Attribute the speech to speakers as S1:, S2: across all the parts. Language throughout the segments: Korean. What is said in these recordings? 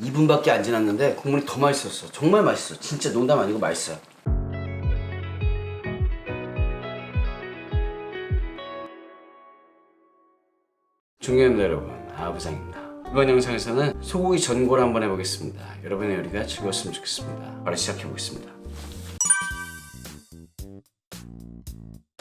S1: 2분밖에 안 지났는데 국물이 더 맛있었어. 정말 맛있어. 진짜 농담 아니고 맛있어요. 중요한 여러분, 아부장입니다. 이번 영상에서는 소고기 전골 한번 해보겠습니다. 여러분의 요리가 즐거웠으면 좋겠습니다. 바로 시작해보겠습니다.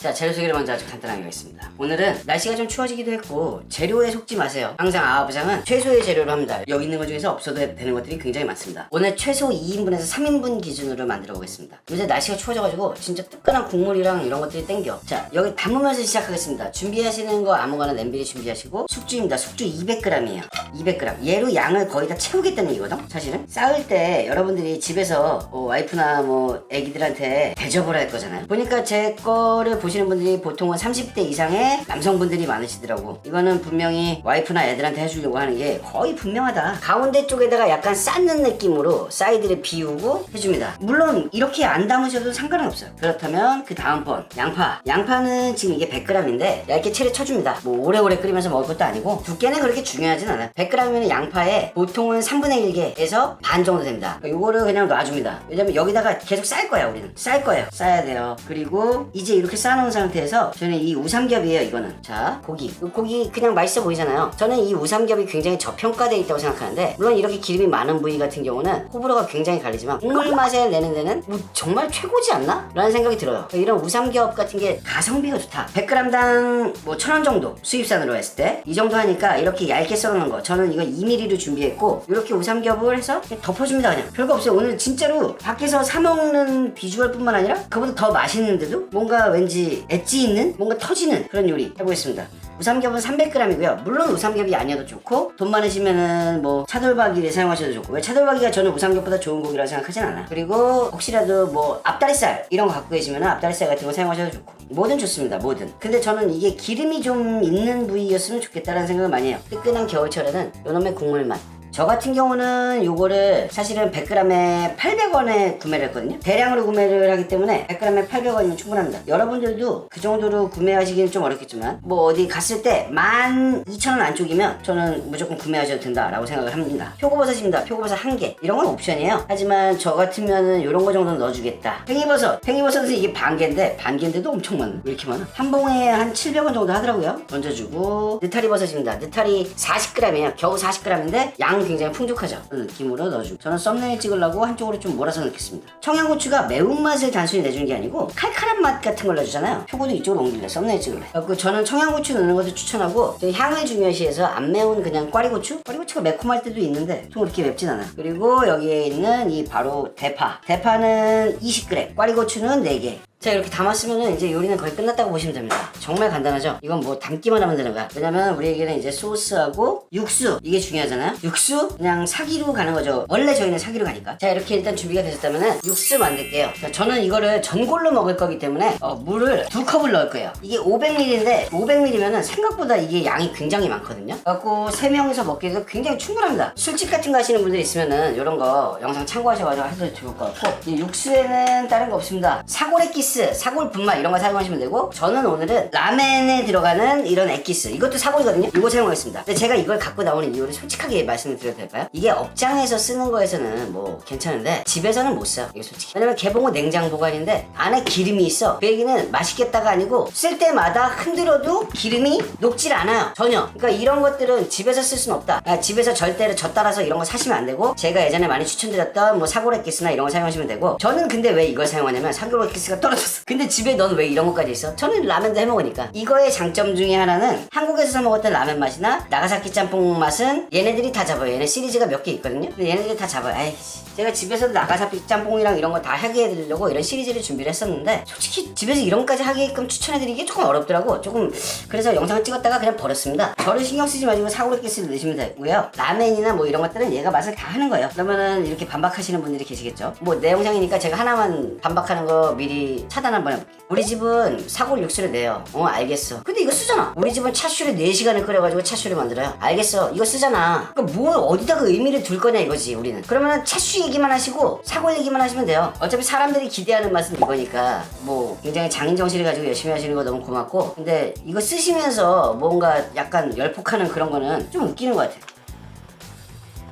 S1: 자 재료 소개를 먼저 아주 간단하게 하겠습니다. 오늘은 날씨가 좀 추워지기도 했고 재료에 속지 마세요. 항상 아부장은 최소의 재료로 합니다. 여기 있는 것 중에서 없어도 되는 것들이 굉장히 많습니다. 오늘 최소 2인분에서 3인분 기준으로 만들어 보겠습니다. 요새 날씨가 추워져가지고 진짜 뜨끈한 국물이랑 이런 것들이 땡겨. 자 여기 담으면서 시작하겠습니다. 준비하시는 거 아무거나 냄비에 준비하시고 숙주입니다. 숙주 200g이에요. 200g 얘로 양을 거의 다 채우겠다는 얘기거든? 사실은? 쌓을 때 여러분들이 집에서 뭐 와이프나 뭐 애기들한테 대접을 할 거잖아요. 보니까 제 거를 보시 는 분들이 보통은 30대 이상의 남성분들이 많으시더라고. 이거는 분명히 와이프나 애들한테 해주려고 하는 게 거의 분명하다. 가운데 쪽에다가 약간 쌓는 느낌으로 사이드를 비우고 해줍니다. 물론 이렇게 안 담으셔도 상관은 없어요. 그렇다면 그 다음 번 양파. 양파는 지금 이게 100g인데 얇게 채를 쳐줍니다. 뭐 오래오래 끓이면서 먹을 것도 아니고 두께는 그렇게 중요하진 않아요. 100g이면 양파에 보통은 3분의 1개에서 반 정도 됩니다. 요거를 그냥 놔줍니다. 왜냐면 여기다가 계속 쌀 거야 우리는. 쌀 거예요. 싸야 돼요. 그리고 이제 이렇게 쌓 아놓은 상태에서 저는 이 우삼겹이에요 이거는. 자 고기. 이 고기 그냥 맛있어 보이잖아요. 저는 이 우삼겹이 굉장히 저평가되어 있다고 생각하는데 물론 이렇게 기름이 많은 부위 같은 경우는 호불호가 굉장히 갈리지만 국물 맛을 내는 데는 뭐 정말 최고지 않나? 라는 생각이 들어요. 이런 우삼겹 같은 게 가성비가 좋다. 100g당 뭐천원 정도 수입산으로 했을 때. 이 정도 하니까 이렇게 얇게 썰어놓은 거. 저는 이거 2mm로 준비했고 이렇게 우삼겹을 해서 덮어줍니다 그냥. 별거 없어요. 오늘 진짜로 밖에서 사 먹는 비주얼 뿐만 아니라 그보다 더 맛있는데도 뭔가 왠지 엣지 있는 뭔가 터지는 그런 요리 해보겠습니다 우삼겹은 300g이고요. 물론 우삼겹이 아니어도 좋고 돈 많으시면은 뭐 차돌박이를 사용하셔도 좋고 왜 차돌박이가 저는 우삼겹보다 좋은 고기라고 생각하진 않아요. 그리고 혹시라도 뭐 앞다리살 이런 거 갖고 계시면 앞다리살 같은 거 사용하셔도 좋고 뭐든 좋습니다. 뭐든. 근데 저는 이게 기름이 좀 있는 부위였으면 좋겠다라는 생각을 많이 해요. 뜨끈한 겨울철에는 요놈의 국물 맛. 저 같은 경우는 요거를 사실은 100g에 800원에 구매를 했거든요. 대량으로 구매를 하기 때문에 100g에 800원이면 충분합니다. 여러분들도 그 정도로 구매하시기는 좀 어렵겠지만 뭐 어디 갔을 때 12,000원 안쪽이면 저는 무조건 구매하셔도 된다라고 생각을 합니다. 표고버섯입니다. 표고버섯 한 개. 이런 건 옵션이에요. 하지만 저 같으면은 이런 거 정도는 넣어주겠다. 팽이버섯. 팽이버섯은 이게 반 개인데 반 개인데도 엄청 많아. 왜 이렇게 많아? 한 봉에 한 700원 정도 하더라고요. 얹어주고 느타리 버섯입니다. 느타리 40g이에요. 겨우 40g인데 양 굉장히 풍족하죠. 그 느낌으로 넣어주고 저는 썸네일 찍으려고 한쪽으로 좀 몰아서 넣겠습니다. 청양고추가 매운맛을 단순히 내주는 게 아니고 칼칼한 맛 같은 걸 내주잖아요. 표고도 이쪽으로 옮길래 썸네일 찍을래. 그래서 저는 청양고추 넣는 것도 추천하고 저 향을 중요시해서 안 매운 그냥 꽈리고추? 꽈리고추가 매콤할 때도 있는데 좀 그렇게 맵진 않아. 그리고 여기에 있는 이 바로 대파. 대파는 20g, 꽈리고추는 4개. 자 이렇게 담았으면 이제 요리는 거의 끝났다고 보시면 됩니다. 정말 간단하죠? 이건 뭐 담기만 하면 되는 거야. 왜냐면 우리에게는 이제 소스하고 육수 이게 중요하잖아요. 육수 그냥 사기로 가는 거죠. 원래 저희는 사기로 가니까. 자 이렇게 일단 준비가 되셨다면 육수 만들게요. 자, 저는 이거를 전골로 먹을 거기 때문에 어, 물을 두 컵을 넣을 거예요. 이게 500ml인데 500ml면은 생각보다 이게 양이 굉장히 많거든요. 그래갖고 세명이서 먹기에도 굉장히 충분합니다. 술집 같은 거 하시는 분들 있으면은 이런 거 영상 참고하셔가지고 하셔도 좋을 것 같고. 이 육수에는 다른 거 없습니다. 사골 액기스 사골 분말 이런 거 사용하시면 되고 저는 오늘은 라멘에 들어가는 이런 액기스 이것도 사골이거든요 이거 사용하겠습니다 근데 제가 이걸 갖고 나오는 이유를 솔직하게 말씀을 드려도 될까요? 이게 업장에서 쓰는 거에서는 뭐 괜찮은데 집에서는 못 써. 이게 솔직히. 왜냐면 개봉은 냉장 보관인데 안에 기름이 있어. 그 얘기는 맛있겠다가 아니고 쓸 때마다 흔들어도 기름이 녹질 않아요. 전혀. 그러니까 이런 것들은 집에서 쓸 수는 없다. 아, 집에서 절대로 저 따라서 이런 거 사시면 안 되고 제가 예전에 많이 추천드렸던 뭐 사골 액기스나 이런 거 사용하시면 되고 저는 근데 왜 이걸 사용하냐면 사골 액기스가 떨어 졌어. 근데 집에 넌 왜 이런 것까지 있어? 저는 라면도 해 먹으니까. 이거의 장점 중에 하나는 한국에서 사 먹었던 라면 맛이나 나가사키 짬뽕 맛은 얘네들이 다 잡아요. 얘네 시리즈가 몇 개 있거든요. 근데 얘네들이 다 잡아요. 아이씨. 제가 집에서도 나가사키 짬뽕이랑 이런 거 다 하게 해드리려고 이런 시리즈를 준비를 했었는데 솔직히 집에서 이런 것까지 하게끔 추천해드리기 조금 어렵더라고. 조금 그래서 영상을 찍었다가 그냥 버렸습니다. 저를 신경 쓰지 마시고 사골액기스를 넣으시면 되고요. 라멘이나 뭐 이런 것들은 얘가 맛을 다 하는 거예요. 그러면은 이렇게 반박하시는 분들이 계시겠죠. 뭐 내 영상이니까 제가 하나만 반박하는 거 미리 차단 한번 해볼게요. 우리 집은 사골 육수를 내요. 어 알겠어. 근데 이거 쓰잖아. 우리 집은 차슈를 4시간을 끓여가지고 차슈를 만들어요. 알겠어. 이거 쓰잖아. 그러니까 뭘 어디다가 의미를 둘 거냐 이거지 우리는. 그러면은 차슈 얘기만 하시고 사골 얘기만 하시면 돼요. 어차피 사람들이 기대하는 맛은 이거니까 뭐 굉장히 장인 정신을 가지고 열심히 하시는 거 너무 고맙고 근데 이거 쓰시면서 뭔가 약간 열폭하는 그런 거는 좀 웃기는 것 같아요.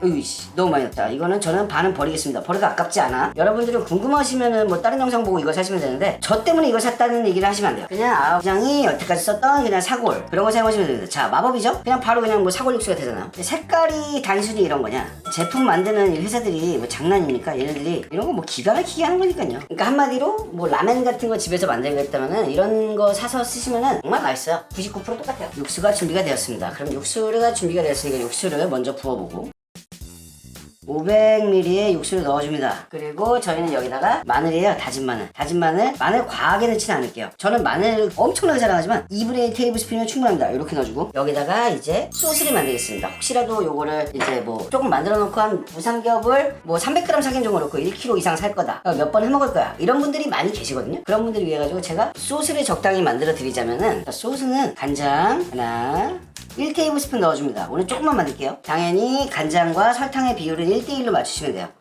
S1: 으이씨 너무 많이 넣었다. 이거는 저는 반은 버리겠습니다. 버려도 아깝지 않아. 여러분들은 궁금하시면은 뭐 다른 영상 보고 이거 사시면 되는데 저 때문에 이걸 샀다는 얘기를 하시면 안 돼요. 그냥 아 부장이 여태까지 썼던 그냥 사골 그런 거 사용하시면 됩니다. 자 마법이죠? 그냥 바로 그냥 뭐 사골 육수가 되잖아. 근데 색깔이 단순히 이런 거냐? 제품 만드는 이 회사들이 뭐 장난입니까? 얘네들이 이런 거 뭐 기가 막히게 하는 거니까요. 그러니까 한마디로 뭐 라멘 같은 거 집에서 만들겠다면은 이런 거 사서 쓰시면은 정말 맛있어요. 99% 똑같아요. 육수가 준비가 되었습니다. 그럼 육수가 준비가 되었으니까 육수를 먼저 부어보고 500ml의 육수를 넣어줍니다. 그리고 저희는 여기다가 마늘이에요. 다진 마늘. 다진 마늘. 마늘 과하게 넣지는 않을게요. 저는 마늘 엄청나게 사랑하지만 2분의 1 테이블 스푼이면 충분합니다. 이렇게 넣어주고 여기다가 이제 소스를 만들겠습니다. 혹시라도 요거를 이제 뭐 조금 만들어 놓고 한 무삼겹을 뭐 300g 사긴 정도 넣고 1kg 이상 살 거다. 몇 번 해먹을 거야. 이런 분들이 많이 계시거든요. 그런 분들을 위해 가지고 제가 소스를 적당히 만들어 드리자면은 소스는 간장 하나 1테이블스푼 넣어줍니다. 오늘 조금만 만들게요. 당연히 간장과 설탕의 비율은 1대1로 맞추시면 돼요.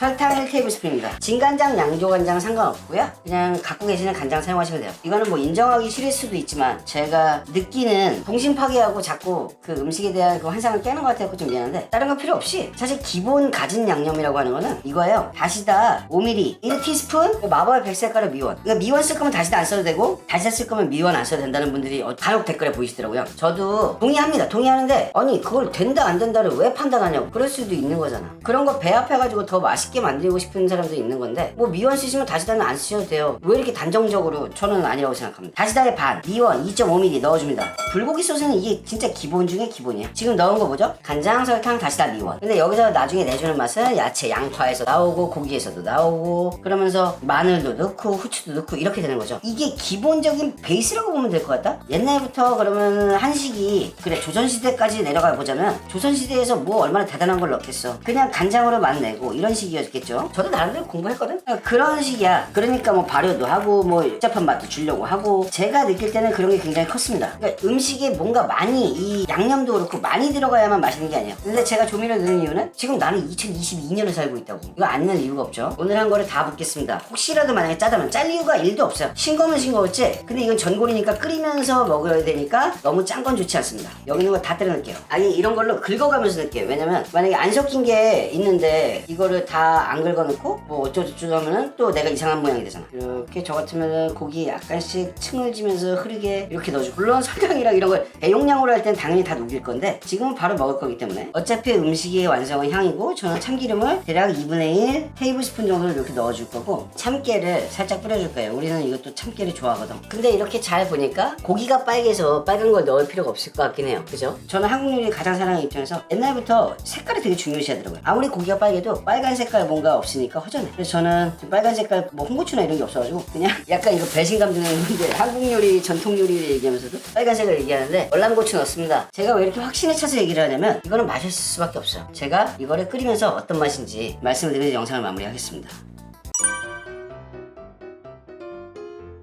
S1: 설탕 1테이블스푼입니다. 진간장, 양조간장 상관없고요. 그냥 갖고 계시는 간장 사용하시면 돼요. 이거는 뭐 인정하기 싫을 수도 있지만 제가 느끼는 동심 파괴하고 자꾸 그 음식에 대한 그 환상을 깨는 것 같아서 좀 미안한데 다른 거 필요 없이 사실 기본 가진 양념이라고 하는 거는 이거예요. 다시다 5ml, 1티스푼 마법의 백색가루 미원. 그러니까 미원 쓸 거면 다시다 안 써도 되고 다시다 쓸 거면 미원 안 써도 된다는 분들이 어, 간혹 댓글에 보이시더라고요. 저도 동의합니다. 동의하는데 아니 그걸 된다 안 된다를 왜 판단하냐고 그럴 수도 있는 거잖아. 그런 거 배합해가지고 더 맛있게 만들고 싶은 사람도 있는 건데 뭐 미원 쓰시면 다시다는 안 쓰셔도 돼요. 왜 이렇게 단정적으로 저는 아니라고 생각합니다. 다시다의 반, 미원 2.5ml 넣어줍니다. 불고기 소스는 이게 진짜 기본 중에 기본이에요. 지금 넣은 거 뭐죠? 간장, 설탕, 다시다, 미원. 근데 여기서 나중에 내주는 맛은 야채, 양파에서 나오고 고기에서도 나오고 그러면서 마늘도 넣고 후추도 넣고 이렇게 되는 거죠. 이게 기본적인 베이스라고 보면 될 것 같다? 옛날부터 그러면 한식이 그래 조선시대까지 내려가 보자면 조선시대에서 뭐 얼마나 대단한 걸 넣겠어. 그냥 간장으로 맛내고 이런 식이었 겠죠. 저도 나름대로 공부했거든. 그러니까 그런 식이야. 그러니까 뭐 발효도 하고 뭐 복잡한 맛도 주려고 하고 제가 느낄 때는 그런 게 굉장히 컸습니다. 그러니까 음식에 뭔가 많이 이 양념도 그렇고 많이 들어가야만 맛있는 게 아니에요. 근데 제가 조미료 넣는 이유는 지금 나는 2022년을 살고 있다고. 이거 안 넣을 이유가 없죠. 오늘 한 거를 다 붓겠습니다. 혹시라도 만약에 짜다면 짤 이유가 1도 없어요. 싱거우면 싱거웠지. 근데 이건 전골이니까 끓이면서 먹어야 되니까 너무 짠 건 좋지 않습니다. 여기 있는 거 다 때려 넣을게요. 아니 이런 걸로 긁어가면서 넣을게요. 왜냐면 만약에 안 섞인 게 있는데 이거를 다안 긁어놓고 뭐 어쩌고저쩌고 하면은 또 내가 이상한 모양이 되잖아. 이렇게 저 같으면은 고기 약간씩 층을 지면서 흐르게 이렇게 넣어주고 물론 설탕이랑 이런 걸 대용량으로 할 땐 당연히 다 녹일 건데 지금은 바로 먹을 거기 때문에 어차피 음식의 완성은 향이고 저는 참기름을 대략 2분의 1 테이블 스푼 정도를 이렇게 넣어줄 거고 참깨를 살짝 뿌려줄 거예요. 우리는 이것도 참깨를 좋아하거든. 근데 이렇게 잘 보니까 고기가 빨개서 빨간 걸 넣을 필요가 없을 것 같긴 해요. 그죠? 저는 한국 요리 가장 사랑하는 입장에서 옛날부터 색깔을 되게 중요시 하더라고요. 아무리 고기가 빨개도 빨간 색깔 뭔가 없으니까 허전해. 그래서 저는 좀 빨간 색깔 뭐 홍고추나 이런 게 없어가지고 그냥 약간 이거 배신감 드는 건데 한국 요리 전통 요리를 얘기하면서도 빨간색을 얘기하는데 월남고추 넣습니다. 제가 왜 이렇게 확신에 차서 얘기를 하냐면 이거는 맛있을 수밖에 없어요. 제가 이거를 끓이면서 어떤 맛인지 말씀을 드리면서 영상을 마무리하겠습니다.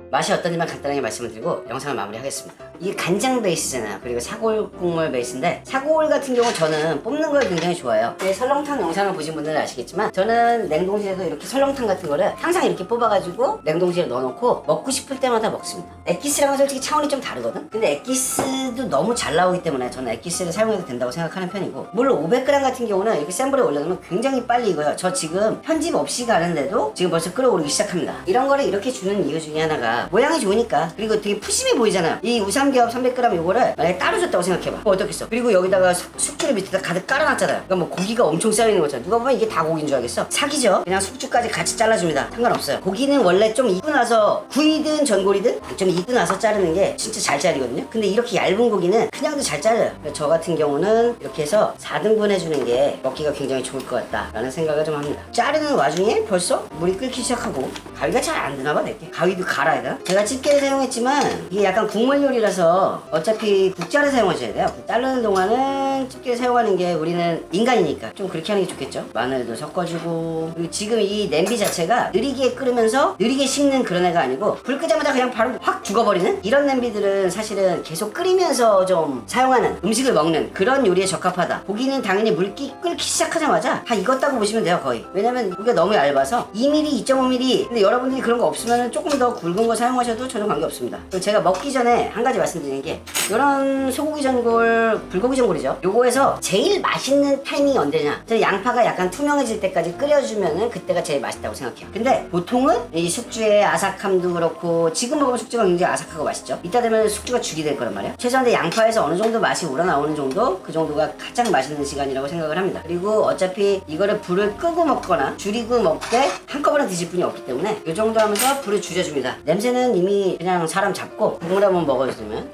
S1: 맛이 어떤지만 간단하게 말씀을 드리고 영상을 마무리하겠습니다. 이게 간장 베이스잖아요. 그리고 사골 국물 베이스인데 사골 같은 경우 저는 뽑는 걸 굉장히 좋아해요. 네, 설렁탕 영상을 보신 분들은 아시겠지만 저는 냉동실에서 이렇게 설렁탕 같은 거를 항상 이렇게 뽑아가지고 냉동실에 넣어놓고 먹고 싶을 때마다 먹습니다. 엑기스랑은 솔직히 차원이 좀 다르거든. 근데 엑기스도 너무 잘 나오기 때문에 저는 엑기스를 사용해도 된다고 생각하는 편이고 물론 500g 같은 경우는 이렇게 센 불에 올려놓으면 굉장히 빨리 익어요. 저 지금 편집 없이 가는데도 지금 벌써 끓어오르기 시작합니다. 이런 거를 이렇게 주는 이유 중에 하나가 모양이 좋으니까 그리고 되게 푸짐해 보이잖아요. 이 우삼겹 300g 요거를 만약에 따로 줬다고 생각해봐. 그럼 어떻겠어? 그리고 여기다가 숙- 숙주를 밑에다 가득 깔아놨잖아요. 그러니까 뭐 고기가 엄청 쌓여있는 거잖아. 누가 보면 이게 다 고기인 줄 알겠어? 사기죠? 그냥 숙주까지 같이 잘라줍니다. 상관없어요. 고기는 원래 좀 익고 나서 구이든 전골이든 좀 익고 나서 자르는 게 진짜 잘 자르거든요. 근데 이렇게 얇은 고기는 그냥도 잘. 그래서 저 같은 경우는 이렇게 해서 4등분 해주는 게 먹기가 굉장히 좋을 것 같다라는 생각을 좀 합니다. 자르는 와중에 벌써 물이 끓기 시작하고 가위가 잘 안 드나 봐 내게. 가위도 갈아야 되나? 제가 집게를 사용했지만 이게 약간 국물 요리라서 어차피 국자를 사용하셔야 돼요. 자르는 동안은 집게를 사용하는 게 우리는 인간이니까 좀 그렇게 하는 게 좋겠죠. 마늘도 섞어주고 그리고 지금 이 냄비 자체가 느리게 끓으면서 느리게 식는 그런 애가 아니고 불 끄자마자 그냥 바로 확 죽어버리는 이런 냄비들은 사실은 계속 끓이면서 좀 사용하는 음식을 먹는 그런 요리에 적합하다. 고기는 당연히 물기 끓기 시작하자마자 다 익었다고 보시면 돼요 거의. 왜냐면 고기가 너무 얇아서 2mm, 2.5mm 근데 여러분들이 그런 거 없으면 조금 더 굵은 거 사용하셔도 전혀 관계없습니다. 제가 먹기 전에 한 가지 말씀 말씀드리는 게 이런 소고기 전골, 불고기 전골이죠. 요거에서 제일 맛있는 타이밍이 언제냐? 저 양파가 약간 투명해질 때까지 끓여주면은 그때가 제일 맛있다고 생각해요. 근데 보통은 이 숙주의 아삭함도 그렇고 지금 먹으면 숙주가 굉장히 아삭하고 맛있죠. 이따 되면 숙주가 죽이 될 거란 말이에요. 최소한 양파에서 어느 정도 맛이 우러나오는 정도 그 정도가 가장 맛있는 시간이라고 생각을 합니다. 그리고 어차피 이거를 불을 끄고 먹거나 줄이고 먹되 한꺼번에 드실 분이 없기 때문에 이 정도 하면서 불을 줄여줍니다. 냄새 는 이미 그냥 사람 잡고 국물 한번 먹어주면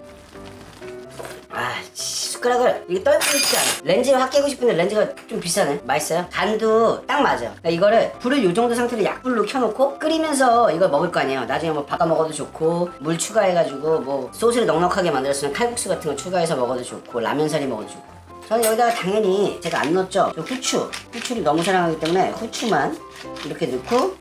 S1: 아, 씨, 숟가락을 이게 떨고 있지 않아. 렌즈 확 깨고 싶은데 렌즈가 좀 비싸네. 맛있어요? 간도 딱 맞아요. 그러니까 이거를 불을 요 정도 상태로 약불로 켜놓고 끓이면서 이걸 먹을 거 아니에요. 나중에 뭐 바꿔 먹어도 좋고 물 추가해가지고 뭐 소스를 넉넉하게 만들었으면 칼국수 같은 거 추가해서 먹어도 좋고 라면 사리 먹어도 좋고. 저는 여기다가 당연히 제가 안 넣었죠. 저 후추. 후추를 너무 사랑하기 때문에 후추만 이렇게 넣고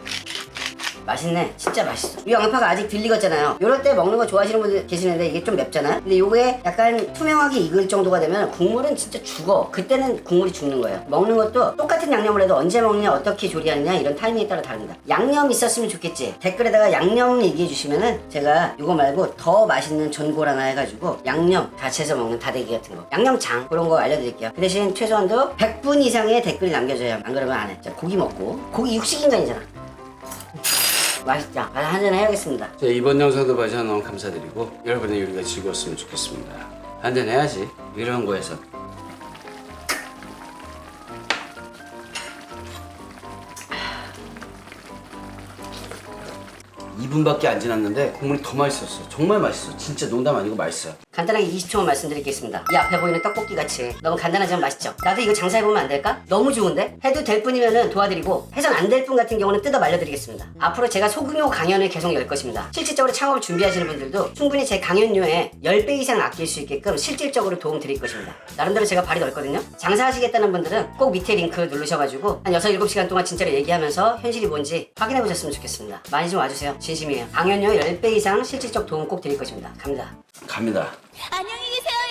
S1: 맛있네. 진짜 맛있어. 이 양파가 아직 덜 익었잖아요. 이럴 때 먹는 거 좋아하시는 분들 계시는데 이게 좀 맵잖아요. 근데 요게 약간 투명하게 익을 정도가 되면 국물은 진짜 죽어. 그때는 국물이 죽는 거예요. 먹는 것도 똑같은 양념을 해도 언제 먹느냐, 어떻게 조리하느냐 이런 타이밍에 따라 다릅니다. 양념 있었으면 좋겠지. 댓글에다가 양념 얘기해 주시면은 제가 이거 말고 더 맛있는 전골 하나 해가지고 양념 같이 해서 먹는 다대기 같은 거. 양념장 그런 거 알려드릴게요. 그 대신 최소한도 100분 이상의 댓글을 남겨줘야 안 그러면 안 해. 자, 고기 먹고. 고기 육식 인간이잖아. 맛있죠? 아, 한잔 해야겠습니다.
S2: 자, 이번 영상도 봐주셔서 너무 감사드리고 여러분의 요리가 즐거웠으면 좋겠습니다. 한잔 해야지 이런 거에서. 2분밖에 안 지났는데 국물이 더 맛있었어. 정말 맛있어. 진짜 농담 아니고 맛있어요.
S1: 간단하게 20초만 말씀드리겠습니다. 이 앞에 보이는 떡볶이 같이 너무 간단하지만 맛있죠? 나도 이거 장사해보면 안 될까? 너무 좋은데? 해도 될 뿐이면 도와드리고 해선 안 될 뿐 같은 경우는 뜯어 말려드리겠습니다. 앞으로 제가 소규모 강연을 계속 열 것입니다. 실질적으로 창업을 준비하시는 분들도 충분히 제 강연료에 10배 이상 아낄 수 있게끔 실질적으로 도움 드릴 것입니다. 나름대로 제가 발이 넓거든요? 장사하시겠다는 분들은 꼭 밑에 링크 누르셔가지고 한 6, 7시간 동안 진짜로 얘기하면서 현실이 뭔지 확인해보셨으면 좋겠습니다. 많이 좀 와주세요. 진심이에요. 강연료 10배 이상 실질적 도움 꼭 드릴 것입니다. 갑니다.
S2: 갑니다.
S3: 안녕히 계세요.